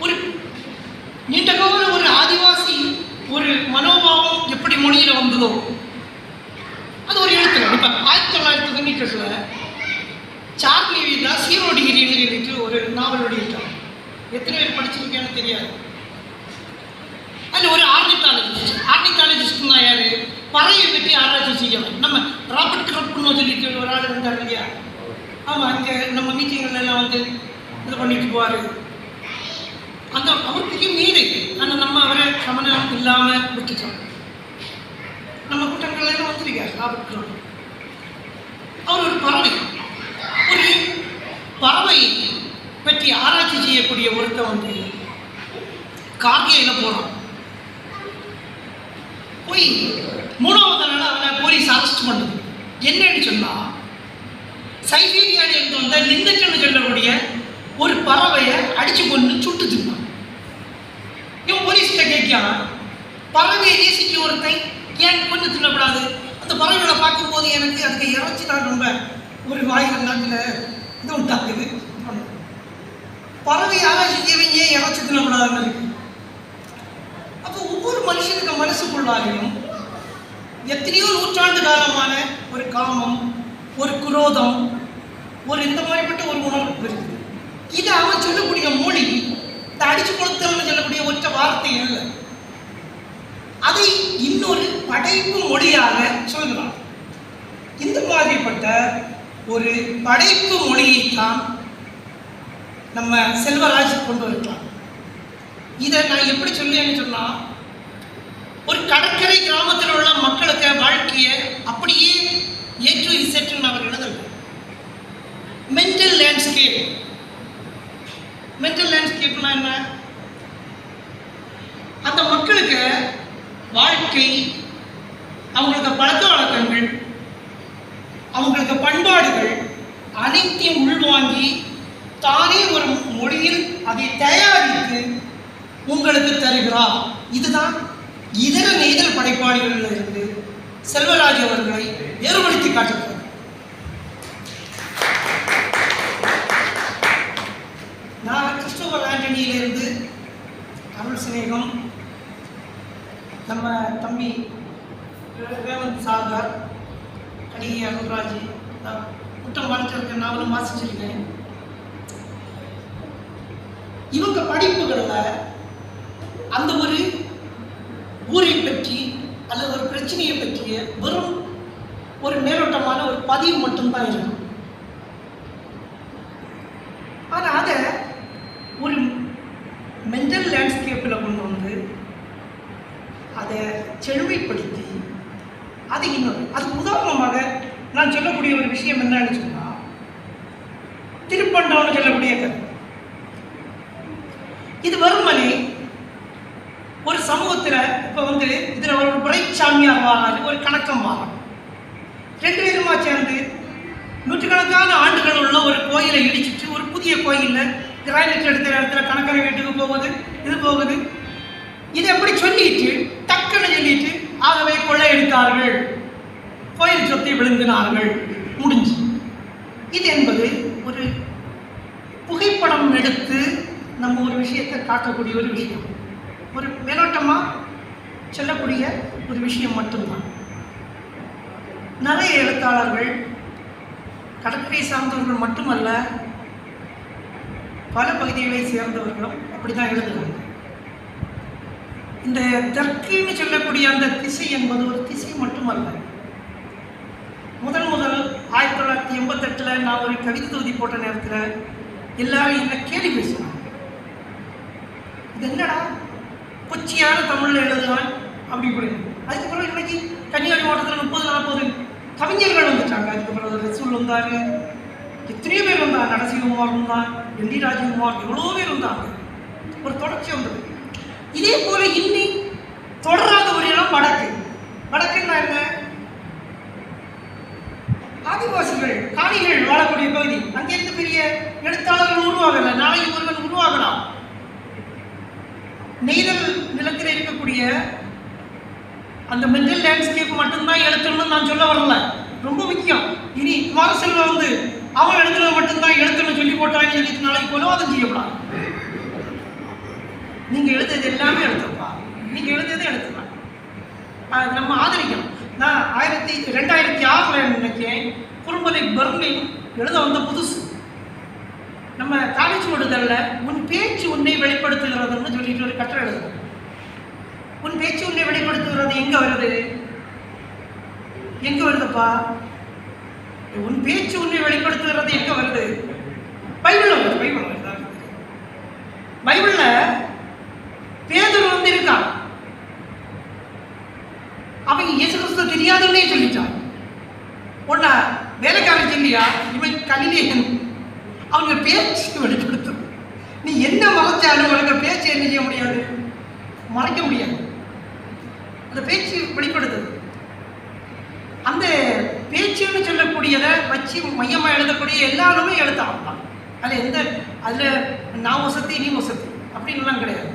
ஒரு நீண்ட கால ஒரு ஆதிவாசி ஒரு மனோபாவம் எப்படி மொழியில வந்ததோ அது ஒரு எழுத்துல இப்ப ஆயிரத்தி தொள்ளாயிரத்தி தொண்ணூற்றி எட்டுல சார்லி வீதா சீரோ டிகிரின்னு சொல்லிட்டு ஒரு நாவல் வெளியிட்டார் எத்தனை பேர் படிச்சிருக்கேன்னு தெரியாது. அதில் ஒரு ஆர்னித்தாலஜிஸ்ட். ஆர்னித்தாலஜிஸ்ட்னா யார்? பறையை பற்றி ஆராய்ச்சி செய்யணும் நம்ம ராபர்ட் கிரப்னு சொல்லிட்டு ஒரு ஆள் இருந்தார் இல்லையா? ஆமாம் இங்கே நம்ம மீட்டிங்கள்லாம் வந்து இது பண்ணிட்டு போவார். அந்த அவருக்கு மீது ஆனால் நம்ம அவரை சமணம் இல்லாமல் விட்டுட்டோம். நம்ம கூட்டங்கள்ல எல்லாம் வந்திருக்கார் அவர் ஒரு பறவை. ஒரு பறவை பற்றி ஆராய்ச்சி செய்யக்கூடிய ஒருத்தன் வந்து கார்கேயில் போகிறான் போய் மூணாவது நாள் அவனை போலீஸ் அரெஸ்ட் பண்ணுது. என்னன்னு சொன்னா சைபீரியாவில் இருந்து வந்த நிந்தச்சன்னு சொல்லக்கூடிய ஒரு பறவையை அடிச்சு கொண்டு சுட்டு தின்னான் இவன் போலீஸ்கிட்ட கேட்கான் பறவையை நேசிக்க ஒருத்தன் ஏன் கொண்டு தின்னக்கூடாது? அந்த பறவைகளை பார்க்கும்போது எனக்கு அதுக்கு இறைச்சி தான் ரொம்ப ஒரு வாயில் நாட்டில் இது உண்டாக்குது பறவை ஆராய்ச்சிக்கவங்க ஏன் இறைச்சி தின்னக்கூடாதுன்னு இருக்கு. அப்போ ஒவ்வொரு மனுஷனுக்கு மனசுக்குள்ளாகியும் எத்தனையோ நூற்றாண்டு காலமான ஒரு காமம் ஒரு குரோதம் ஒரு இந்த மாதிரிப்பட்ட ஒரு உணர்வு இருக்குது சொல்லக்கூடிய மொழி இந்த அடிச்சு கொடுத்தவன் சொல்லக்கூடிய ஒற்ற வார்த்தை அல்ல. அதை இன்னொரு படைப்பு மொழியாக சொல்கிறான் இந்த மாதிரிப்பட்ட ஒரு படைப்பு மொழியைத்தான் நம்ம செல்வராஜ் கொண்டு வரலாம் இதை நான் எப்படி சொல்லுவேன்னு சொன்னா ஒரு கடற்கரை கிராம உள்ள மக்களுக்கு வாழ்க்கையை அப்படியே ஏற்று இசைட்டுன்னு அவர் எழுதல மென்டல் லேண்ட்ஸ்கேப் மென்டல் லேண்ட்ஸ்கேப்னா என்ன அந்த மக்களுக்கு வாழ்க்கை அவங்களுக்கு பழக்க வழக்கங்கள் அவங்களுக்கு பண்பாடுகள் அனைத்தையும் உள்வாங்கி தானே ஒரு மொழியில் அதை தயாரித்து உங்களுக்கு தருகிறார் இதுதான் இதர நெய்தல் படைப்பாளிகளில் இருந்து செல்வராஜ் அவர்களை வேறுபடுத்தி காட்டுகிறது. நான் கிறிஸ்டோபர் ஆண்டனியிலிருந்து அருள் சிநேகம். நம்ம தம்பி ரேவந்த் சாகர் கடிகை அருள்ராஜ் நான் குற்றம் மறைச்சிருக்கேன் நாவலும் வாசிச்சிருக்கேன் இவங்க படிப்புகளில் அந்த ஒரு ஊரை பற்றி அல்லது ஒரு பிரச்சனையை பற்றிய வெறும் ஒரு மேலோட்டமான ஒரு பதிவு மட்டும்தான் இருக்கும் ஆனால் அதை ஒரு மென்டல் லேண்ட்ஸ்கேப்பில் கொண்டு வந்து அதை செழுமைப்படுத்தி. அது இன்னொரு அதுக்கு உதாரணமாக நான் சொல்லக்கூடிய ஒரு விஷயம் என்னன்னு சொன்னால் திருப்பண்டம்னு சொல்லக்கூடிய கதை இது வெறுமனே ஒரு சமூகத்தில் இப்போ வந்து இதில் ஒரு புரைச்சாமியார் வாராரு ஒரு கணக்கம் வாரம் ரெண்டு பேருமா சேர்ந்து நூற்றுக்கணக்கான ஆண்டுகள் உள்ள ஒரு கோயிலை இடிச்சிட்டு ஒரு புதிய கோயிலில் கிரானைட் எடுத்த இடத்துல கணக்கரை வீட்டுக்கு போகுது இது போகுது. இதை எப்படி சொல்லிட்டு கொள்ளையடித்தார்கள் கோயில் சொத்தை விழுங்கினார்கள் முடிஞ்சு. இது என்பது ஒரு புகைப்படம் எடுத்து நம்ம ஒரு விஷயத்தை காட்டக்கூடிய ஒரு விஷயம். ஒரு மேலோட்டமாக சொல்லக்கூடிய ஒரு விஷயம் மட்டும்தான். நிறைய எழுத்தாளர்கள் கடற்கரை சார்ந்தவர்கள் மட்டுமல்ல பல பகுதிகளை சேர்ந்தவர்களும் அப்படி தான் எழுதுகிறாங்க. இந்த தர்க்கின்னு சொல்லக்கூடிய அந்த திசை என்பது ஒரு திசை மட்டுமல்ல. முதல் முதல் ஆயிரத்தி தொள்ளாயிரத்தி எண்பத்தெட்டில் நான் ஒரு கவிதை தொகுதி போட்ட நேரத்தில் எல்லாரும் என்ன கேள்வி பேசினாங்க இது என்னடா? கொச்சியான தமிழில் எழுதுவான் அப்படி இப்படி. அதுக்கப்புறம் இன்னைக்கு கன்னியாகுமரி மாவட்டத்தில் முப்பது நாற்பது கவிஞர்கள் வந்துட்டாங்க. அதுக்கப்புறம் ரசூல் வந்தார். எத்தனையோ பேர் வந்தாங்க. நரசிம்மகுமார் வந்தான் என் டி ராஜகுமார் எவ்வளோ பேர் வந்தாங்க. ஒரு தொடர்ச்சி வந்தது. இதே போல இன்னி தொடராத ஒரு இடம் வடக்கு. வடக்குன்னா என்ன? ஆதிவாசிகள் காணிகள் வாழக்கூடிய பகுதி. அங்கிருந்து பெரிய எழுத்தாளர்கள் உருவாகல? நாளைக்கு ஒருவன் உருவாகலாம். நெய்தல் நிலத்தில் இருக்கக்கூடிய அந்த மென்டல் லேண்ட்ஸ்கேப் மட்டும்தான் எழுத்தணும்னு நான் சொல்ல வரல. ரொம்ப முக்கியம். இனி குமாரசெல்வம் வந்து அவன் எழுத்துல மட்டும்தான் எழுத்துன்னு சொல்லி போட்டாங்க. எழுதுறேன்னு சொல்லிட்டு நாளைக்கு கொலவாதம் செய்யப்படாது. நீங்க எழுதுறது எல்லாமே எழுதுப்பா நீங்க எழுதியதை எழுதுலாம் அது நம்ம ஆதரிக்கணும். நான் ஆயிரத்தி ரெண்டாயிரத்தி ஆறுல நினைச்சேன் குறும்பலை பெர்லின் எழுத வந்த புதுசு. நம்ம காலேஜ் விடுதல்ல உன் பேச்சு உன்னை வெளிப்படுத்துகிறதுன்னு சொல்லிட்டு ஒரு கட்டுரை எழுதுறோம் உன் பேச்சு உன்னை வெளிப்படுத்துகிறது எங்க வருது? எங்க வருதுப்பா? உன் பேச்சு உன்னை வெளிப்படுத்துகிறது எங்க வருது? வேலைக்காரன் சொல்லியா? இவன் கலிலேயன் அவங்க பேச்சு வெளிப்படுத்தும். நீ என்ன மறைச்சாலும் உனக்கு பேச்சு என்ன செய்ய முடியாது? மறைக்க முடியாது. அந்த பேச்சு வெளிப்படுத்துது அந்த பேச்சுன்னு சொல்லக்கூடியதை வச்சு மையமாக எழுதக்கூடிய எல்லாருமே எழுத்தாளம் அதில் எந்த அதில் நான் வசதி நீ வசதி அப்படின்லாம் கிடையாது.